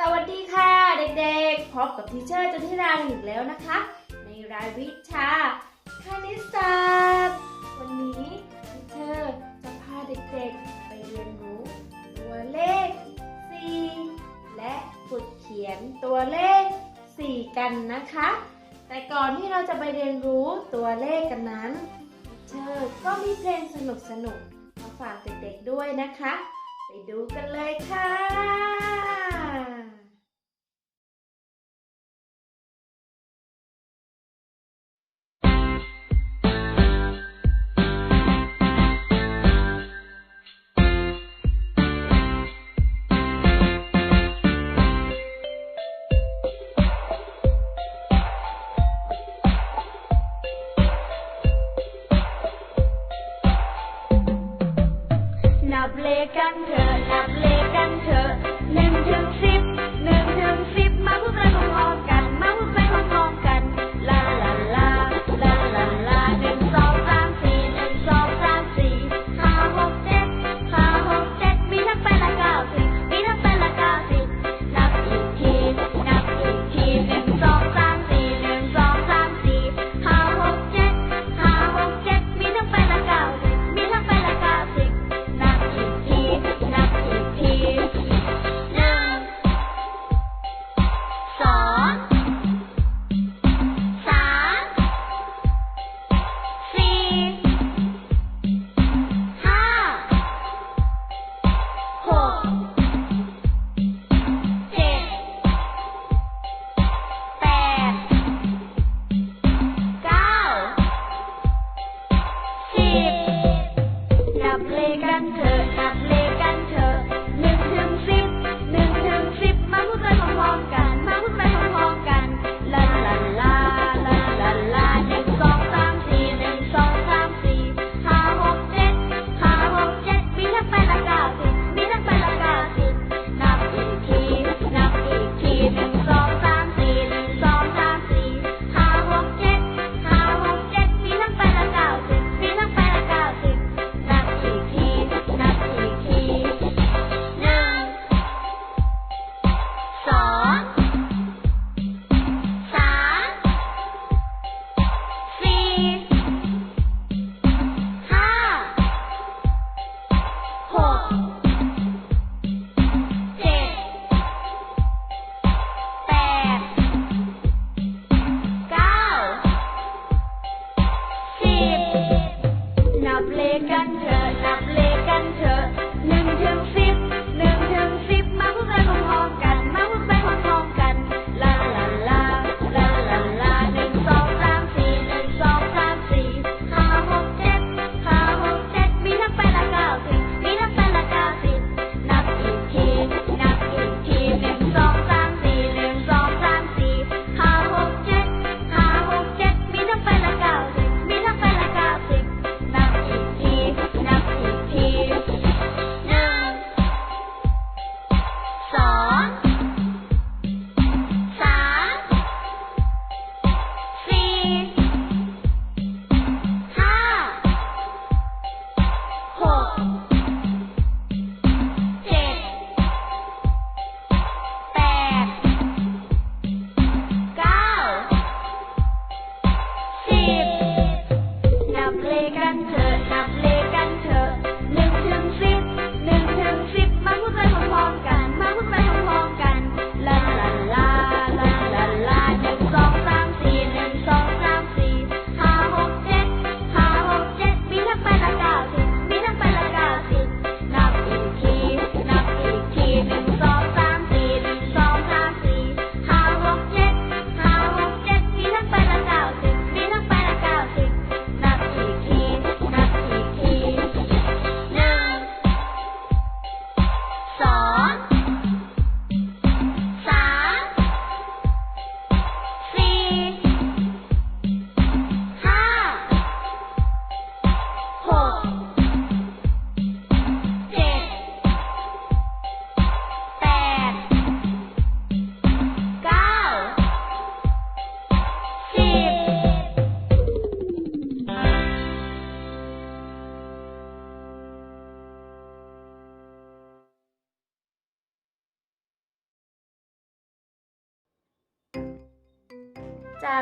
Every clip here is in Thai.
สวัสดีค่ะเด็กๆ พบกับทีเชอร์จันทิรากันอีกแล้วนะคะ ในรายวิชาคณิตศาสตร์ วันนี้ทีเชอร์จะพาเด็กๆ ไปเรียนรู้ตัวเลข 4 และฝึกเขียนตัวเลข 4 กันนะคะ แต่ก่อนที่เราจะไปเรียนรู้ตัวเลขกันนั้นทีเชอร์ก็มีเพลงสนุกๆมาฝากเด็กๆด้วยนะคะ ไปดูกันเลยค่ะ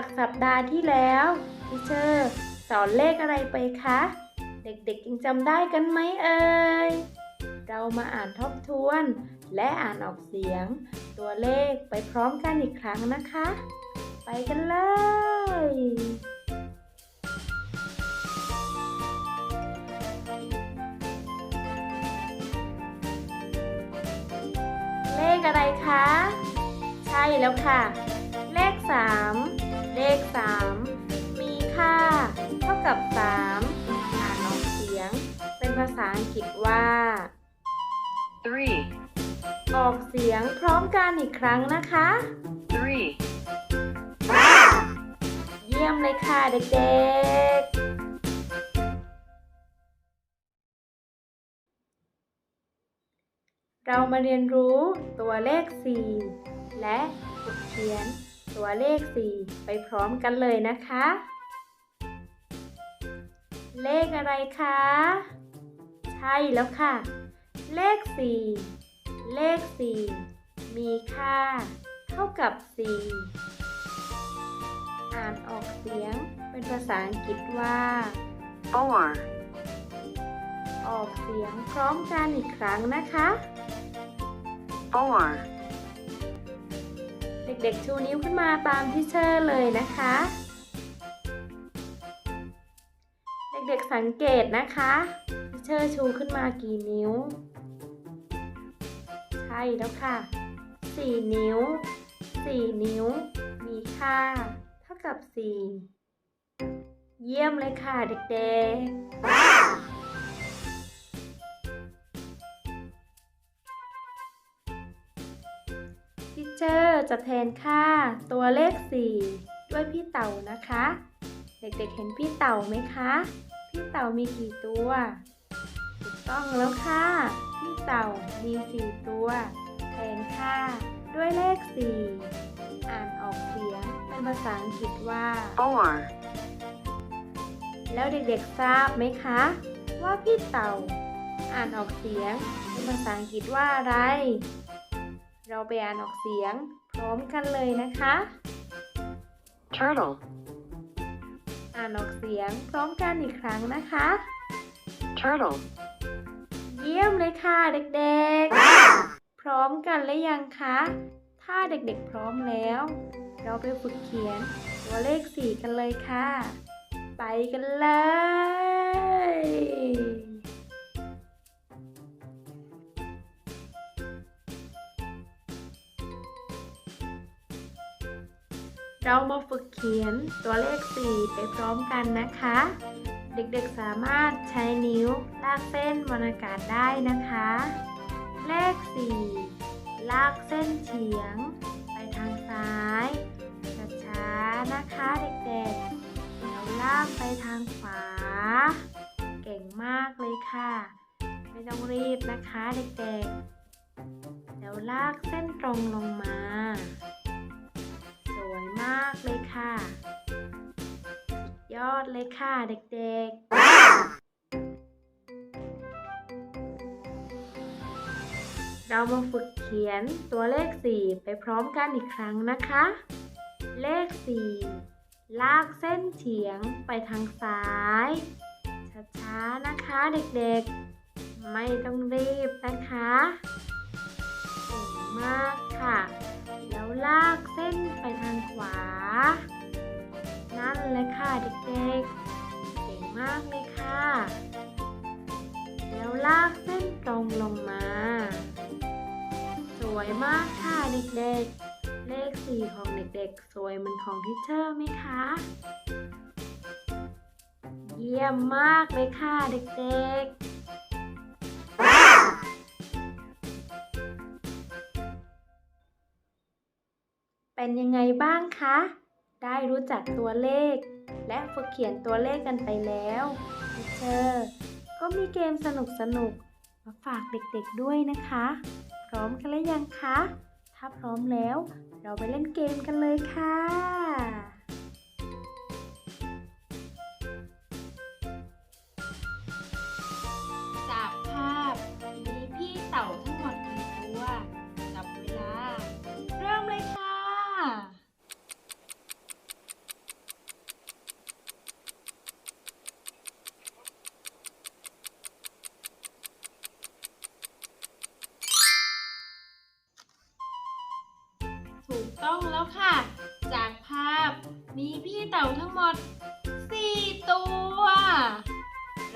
จากสัปดาห์ที่แล้วทิเชอร์สอนเลขอะไรไปคะ เด็กๆยังจำได้กันไหมเอ่ย เรามาอ่านทบทวน และอ่านออกเสียง ตัวเลขไปพร้อมกันอีกครั้งนะคะ ไปกันเลยเลขอะไรคะ ใช่แล้วค่ะ เลข 3 เลข 3 มีค่า เท่ากับ 3 อ่านออกเสียง เป็นภาษาอังกฤษว่า three, ออกเสียงพร้อมกันอีกครั้งนะคะ three, เยี่ยมเลยค่ะเด็กๆ เรามาเรียนรู้ตัวเลข 4 และฝึกเขียน ตัวเลข 4 ไปพร้อมกันเลยนะคะ เลขอะไรคะ ใช่แล้วค่ะ เลข 4 เลข 4 มีค่า เท่ากับ 4 อ่านออกเสียงเป็นภาษาอังกฤษว่า four, ออกเสียงพร้อมกันอีกครั้งนะคะ four, เด็กๆ ชูนิ้วขึ้นมาตามที่เชอร์เลยนะคะ เด็กๆสังเกตนะคะเชอร์ชูขึ้นมากี่นิ้ว ใช่แล้วค่ะ 4 นิ้ว 4 นิ้ว มีค่า เท่ากับ 4 เยี่ยมเลยค่ะเด็กๆ เชอร์จะแทนค่าตัวเลข 4 ด้วยพี่เต่านะคะ เด็กๆเห็นพี่เต่าไหมคะ พี่เต่ามีกี่ตัวถูกต้องแล้วค่ะ พี่เต่ามี 4 ตัว แทนค่าด้วยเลข 4 อ่านออกเสียงเป็นภาษาอังกฤษว่า four, แล้วเด็กๆทราบไหมคะ ว่าพี่เต่า อ่านออกเสียงเป็นภาษาอังกฤษว่าอะไร เราไปอ่านออกเสียง พร้อมกันเลยนะคะ turtle, อ่านออกเสียงพร้อมกันอีกครั้งนะคะ turtle, เยี่ยมเลยค่ะเด็กๆ พร้อมกันหรือยังคะ ถ้าเด็กๆพร้อมแล้ว เราไปฝึกเขียนตัวเลข4กันเลยค่ะ ไปกันเลย เรามาฝึกเขียนตัวเลข 4 ไปพร้อมกันนะคะ เด็กๆสามารถใช้นิ้วลากเส้นบนอากาศได้นะคะ เลข 4 ลากเส้นเฉียง ไปทางซ้ายช้าๆนะคะเด็กๆแล้วลากไปทางขวา เก่งมากเลยค่ะ ไม่ต้องรีบนะคะเด็กๆ แล้วลากเส้นตรงลงมา วยมากเลยค่ะ ยอดเลยค่ะเด็กๆ เรามาฝึกเขียนตัวเลข 4 ไปพร้อมกันอีกครั้งนะคะ เลข 4 ลากเส้นเฉียงไปทางซ้าย ช้าๆนะคะเด็กๆ ไม่ต้องรีบนะคะเก่งมากค่ะ แล้วลากเส้นไปทางขวา นั่นเลยค่ะเด็กๆ เก่งมากเลยค่ะ แล้วลากเส้นตรงลงมา สวยมากค่ะเด็กๆ เลขสี่ของเด็กๆ สวยเหมือนของทิเชอร์ไหมคะ เยี่ยมมากเลยค่ะเด็กๆ เป็นยังไงบ้างคะ ได้รู้จักตัวเลข และฝึกเขียนตัวเลขกันไปแล้วทีเชอร์ก็มีเกมสนุกสนุกมาฝากเด็กๆด้วยนะคะ พร้อมกันหรือยังคะ ถ้าพร้อมแล้วเราไปเล่นเกมกันเลยค่ะ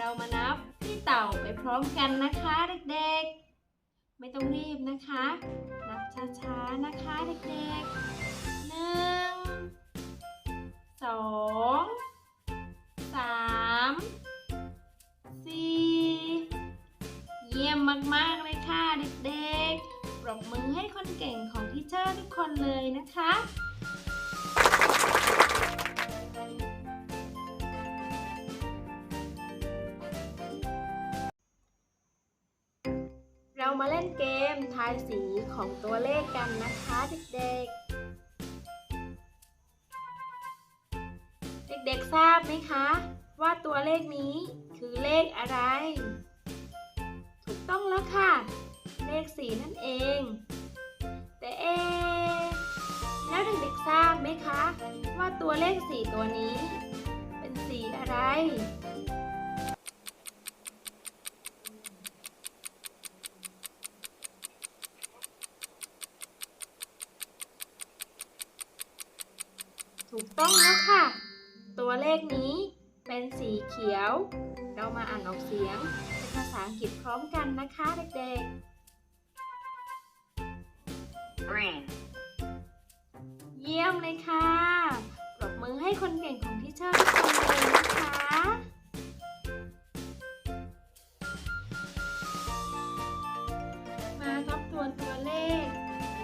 เร้อมกันนะคะเด็กๆ ไม่ต้องรีบนะคะ นับช้าๆนะคะเด็กๆหนึ่งสองสามสี่เยี่ยมมากๆเลยค่ะเด็กๆ ปรบมือให้คนเก่งของทีเชอร์ทุกคนเลยนะคะ เรามาเล่นเกมทายสีของตัวเลขกันนะคะเด็กๆ เด็กๆ ทราบไหมคะ ว่าตัวเลขนี้คือเลขอะไร ถูกต้องแล้วค่ะ เลขสีนั่นเอง แต่เอแล้วเด็กๆ ทราบไหมคะ ว่าตัวเลขสีตัวนี้ เป็นสีอะไร ยวเรามาอ่านออกเสียงเป็นภาษาอังกฤษพร้อมกันนะคะเด็ก green, ๆเยี่ยมเลยค่ะปรบมือให้คนเก่งของที่เชอร์ทุกคนเลยนะคะมาทบทวนตัวเลข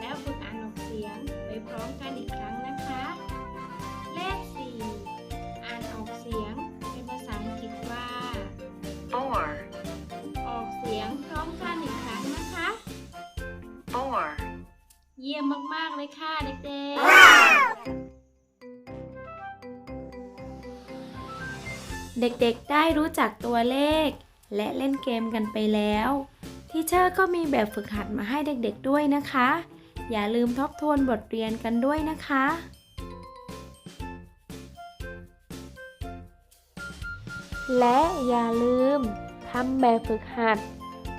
แล้วฝึกอ่านออกเสียงไปพร้อมกันอีกครั้ง เลยค่ะเด็กๆ เด็กๆ ได้รู้จักตัวเลข และเล่นเกมกันไปแล้วทีเชอร์ก็มีแบบฝึกหัดมาให้เด็กๆด้วยนะคะ อย่าลืมทบทวนบทเรียนกันด้วยนะคะและอย่าลืมทำแบบฝึกหัด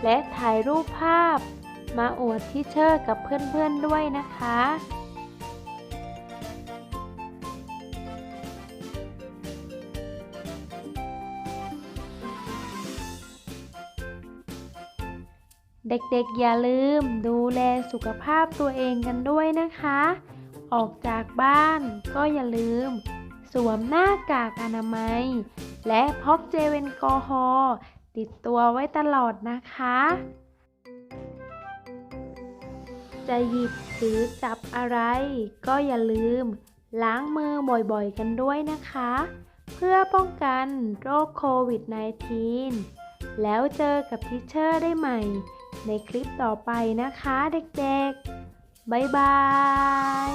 และถ่ายรูปภาพ มาอวดที่เชอร์กับเพื่อนๆด้วยนะคะ เด็กๆอย่าลืมดูแลสุขภาพตัวเองกันด้วยนะคะ ออกจากบ้านก็อย่าลืม สวมหน้ากากอนามัย และพกเจลแอลกอฮอล์ติดตัวไว้ตลอดนะคะ จะหยิบถือจับอะไร ก็อย่าลืม ล้างมือบ่อยๆกันด้วยนะคะ เพื่อป้องกันโรคโควิด -19 แล้วเจอกับทิเชอร์ได้ใหม่ ในคลิปต่อไปนะคะเด็กๆ บ๊ายบาย